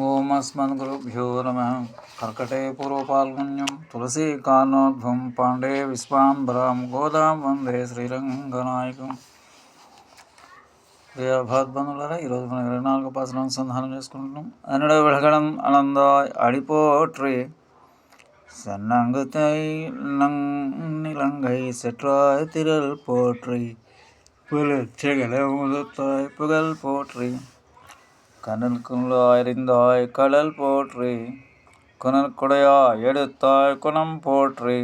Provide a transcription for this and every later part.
ఓం అస్మద్గురుభ్యో నమ కర్కటే పూర్వపాల్గుణ్యం తులసీకానోద్భం పాండే విశ్వాంబరాం గోదాం వందే శ్రీరంగనాయకం ప్రియభాద్బంధులరా ఈరోజు మనం ఇరవై నాలుగు పాసలు అనుసంధానం చేసుకుంటున్నాం అనడ విడగడం అనంద అడిపోట్రి సన్నంగుతై నిలంగై செற்றாய் திரள் போற்றி புலச்செகல முதத்தாய் புகழ் போற்றி கனலுக்குள்ளாய் அறிந்தாய் கடல் போற்றி குணற்குடையாய் எடுத்தாய் குணம் போற்றி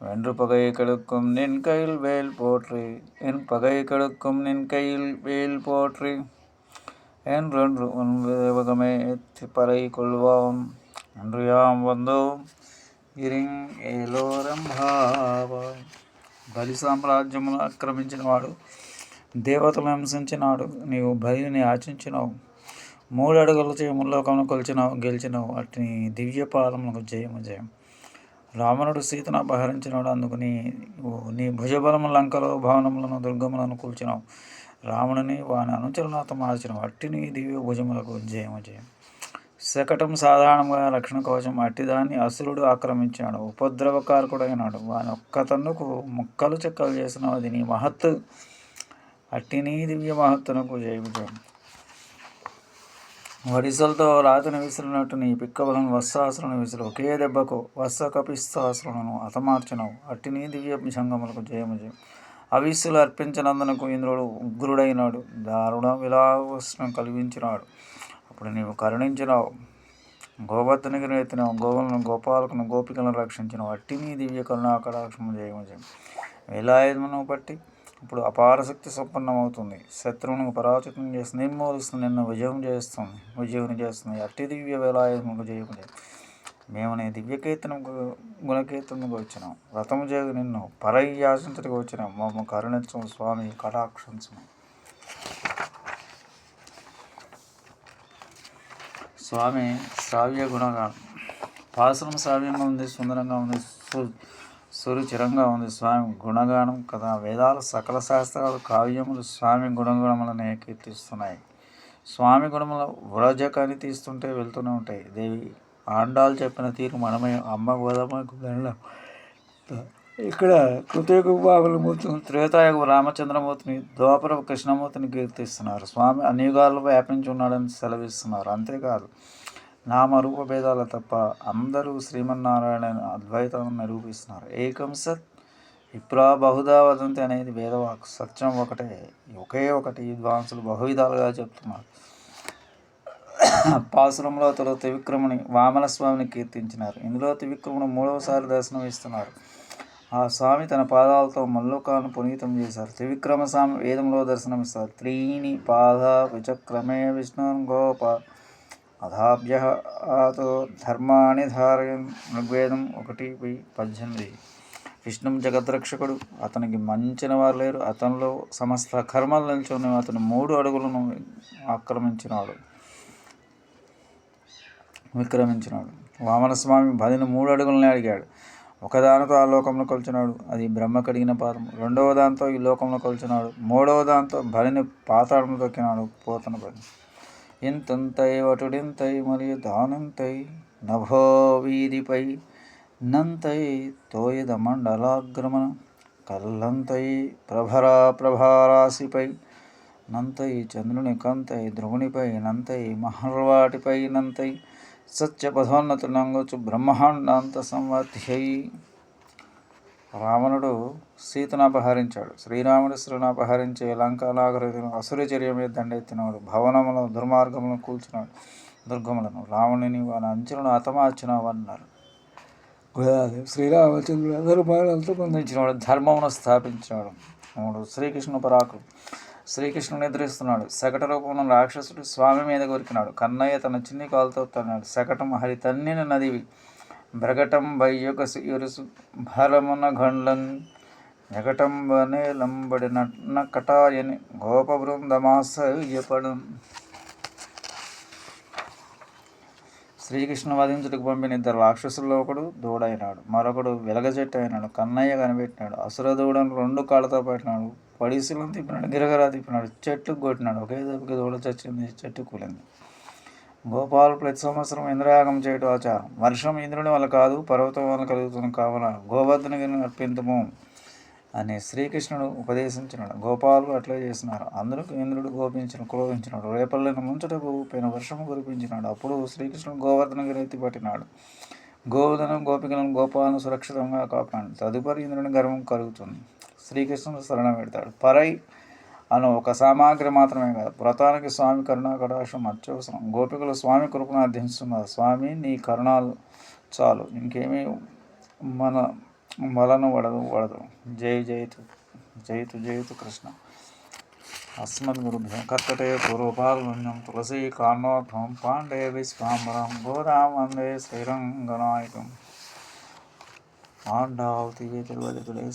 வென்று பகை கெடுக்கும் நின் கையில் வேல் போற்றி என் பகை கெடுக்கும் நின் கையில் வேல் போற்றி என்றென்று உன் தேவகமே பறை கொள்வாம் என்று யாம் வந்தோம் ఇరింగ్ ఏలోరంభావ బలి సామ్రాజ్యమును ఆక్రమించినవాడు దేవతలను హింసించినాడు నీవు బలిని ఆచించినావు మూడు అడుగులు చేయి ముల్లోకమును కొలిచినావు గెలిచినావు. అటు దివ్య పాదములకు జయము జయం. రావణుడు సీతను అపహరించినాడు. అందుకుని నీ భుజబలము లంకలో భవనములను దుర్గములను కూల్చినావు. రావణుని వాని అనుచరులతో మార్చిన అట్టిని దివ్య భుజములకు జయము జయం. శకటం సాధారణంగా రక్షణ కవచం అట్టిదాన్ని అసురుడు ఆక్రమించాడు. ఉపద్రవకారకుడైనాడు. వాని ఒక్క తన్నుకు ముక్కలు చెక్కలు చేసిన అది నీ మహత్తు. అట్టినీ దివ్య మహత్తునకు జయవిజయం వడిసలతో రాతను విసిరినట్టు నీ పిక్కబలం వత్సాసులను విసిరు. ఒకే దెబ్బకు వత్స కపిస్తాసులను అతమార్చినవు అట్టిని దివ్య సంగములకు జయము జయం అవిస్సులు అర్పించినందునకు ఇంద్రుడు ఉగ్రుడైనాడు. దారుణ విలాసం కలిగించినాడు. అప్పుడు నీవు కరుణించినావు. గోవర్ధనగిరి ఎత్తినావు గోవులను గోపాలకును గోపికలను రక్షించినావు. అట్టిని దివ్య కరుణాకటాక్షము జయము జయం విలాయమును బట్టి ఇప్పుడు అపార శక్తి సంపన్నమవుతుంది. శత్రువును పరాచితం చేసి నిర్మూలిస్తుంది నిన్ను విజయం చేస్తుంది. విజయం చేస్తుంది. అట్టి దివ్య వేలాయముకు జయము మేము నీ దివ్యకీర్తనకు గుణకీర్తనకు వచ్చినాం. వ్రతము చేయు నిన్ను. పరయ్యాసించడానికి వచ్చినాం. మమ్మ కరుణించము. స్వామి కటాక్షించము. స్వామి శ్రావ్య గుణగా పాసనం శ్రావ్యంగా ఉంది సుందరంగా ఉంది. సురుచిరంగా ఉంది. స్వామి గుణగానం కదా. వేదాల సకల శాస్త్రాలు కావ్యములు స్వామి గుణగుణములనే కీర్తిస్తున్నాయి. స్వామి గుణముల వ్రజకాన్ని తీస్తుంటే వెళ్తూనే ఉంటాయి. దేవి ఆండాలు చెప్పిన తీరు మనమే అమ్మ గోదమ్మకు గణం ఇక్కడ కృతయుగ బాబులమూర్తిని త్రేతాయుగ రామచంద్రమూర్తిని ద్వాపర కృష్ణమూర్తిని కీర్తిస్తున్నారు. స్వామి అన్ని యుగాల్లో వ్యాపించి ఉన్నాడని సెలవిస్తున్నారు. అంతేకాదు నామరూప భేదాలు తప్ప అందరూ శ్రీమన్నారాయణ అద్వైతాన్ని నిరూపిస్తున్నారు. ఏకం సత్ ఇప్రా బహుదా వదంతి అనేది వేదవాక్. సత్యం ఒకటే ఒకే ఒకటి. విద్వాంసులు బహువిధాలుగా చెప్తున్నారు. పాసురంలో అతడు త్రివిక్రముని వామనస్వామిని కీర్తించినారు. ఇందులో త్రివిక్రముడు మూడవసారి దర్శనం ఇస్తున్నారు. ఆ స్వామి తన పాదాలతో మల్లోకాలను పునీతం చేశారు. త్రివిక్రమ స్వామి వేదంలో దర్శనమిస్తారు. త్రీని పాద విచక్రమే విష్ణు గోప అధాభ్య ఆతో ధర్మాన్ని ధారయం ఋగ్వేదం ఒకటి పద్దెనిమిది. విష్ణు జగద్రక్షకుడు అతనికి మంచిన వారు లేరు. అతనిలో సమస్త కర్మలు నిల్చుని అతను మూడు అడుగులను ఆక్రమించినాడు. విక్రమించినాడు. వామనస్వామి బదిని మూడు అడుగులని అడిగాడు. ఒకదానితో ఆ లోకంలో కొలిచినాడు. అది బ్రహ్మ కడిగిన పాదం. రెండవ దాంతో ఈ లోకంలో కొలిచినాడు. మూడవ దాంతో బలిని పాతాళం తొక్కినాడు పోతన బలి. ఇంతంతై వటుడింతై మరియు దానంతై నభో వీధిపై నంతై తోయిద మండలాగ్రమణ కల్లంతై ప్రభరా ప్రభారాశిపై నంతై చంద్రుని కంతై ధ్రువునిపై నంతై మహర్వాటిపై నంతై సత్యపథోన్నతులంగొచ్చు బ్రహ్మాండాంత సంవర్ధ్యై రావణుడు సీతను అపహరించాడు. శ్రీరాముడు శ్రీను అపహరించి లంకాలాగరిని అసురచర్య మీద దండెత్తినాడు. భవనములను దుర్మార్గములను కూల్చినాడు. దుర్గములను రావణుని వారి అంచులను హతమార్చినావు అన్నారు. శ్రీరామచంద్రుడు అందరూ బాణాలతో పొందించినాడు ధర్మమును స్థాపించినాడు. మూడు శ్రీకృష్ణ పరాకులు శ్రీకృష్ణుని ఎదురిస్తున్నాడు. శకట రూపంలో రాక్షసుడు స్వామి మీద కొరికినాడు. కన్నయ్య తన చిన్ని కాలుతో తన్నాడు. శకటం హరి తన్నిన నదివి. బ్రగటం బయ్యొక ఇరుసు భరమున గండ్లన్ జగటం బనేలంబడి నట్న కటాయని గోప బృందమాసయ్యపడం శ్రీకృష్ణ వధించుటకు పంపిన ఇద్దరు రాక్షసుల్లో ఒకడు దూడైనాడు మరొకడు వెలగజెట్టు అయినాడు కన్నయ్య కనిపెట్టినాడు అసుర దూడను రెండు కాళ్ళతో పెట్టినాడు పడిసిలను తిప్పినాడు గిరగరా తిప్పినాడు చెట్టు కొట్టినాడు ఒకే దెబ్బకి దూడ చచ్చింది చెట్టు కూలింది. గోపాలు ప్రతి సంవత్సరం ఇంద్రయాగం చేయటం ఆచారం. వర్షం ఇంద్రుని వల్ల కాదు పర్వతం వల్ల కలుగుతుంది కావున గోవర్ధనగిరిని అర్పింతము అని శ్రీకృష్ణుడు ఉపదేశించినాడు. గోపాలు అట్లే చేసినారు. అందుకు ఇంద్రుడు గోపించిన క్రోధించినాడు. రేపల్లిని ముంచటకు పైన వర్షము కురిపించినాడు. అప్పుడు శ్రీకృష్ణుడు గోవర్ధనగిరి ఎత్తిపట్టినాడు గోవర్ధనం గోపికలను గోపాలను సురక్షితంగా కాపాడు. తదుపరి ఇంద్రుని గర్వం కలుగుతుంది. శ్రీకృష్ణుడు శరణం పెడతాడు. పరై అను ఒక సామాగ్రి మాత్రమే కాదు. వ్రతానికి స్వామి కరుణా కటాక్షం అత్యవసరం. గోపికలు స్వామి కృపను అర్థిస్తున్నారు స్వామి నీ కరుణాలు చాలు. ఇంకేమీ మన మలను వడదు వడదు. జై జయతు జయతు జయతు కృష్ణ. అస్మద్ గురుభ్యం కర్కటే పూర్వపాల్గొన్యం తులసీ కాన్నోత్వం పాండే విశ్వాంబరం గోదాం వందే శ్రీరంగనాయకం. ఆండావు తిరువదితులే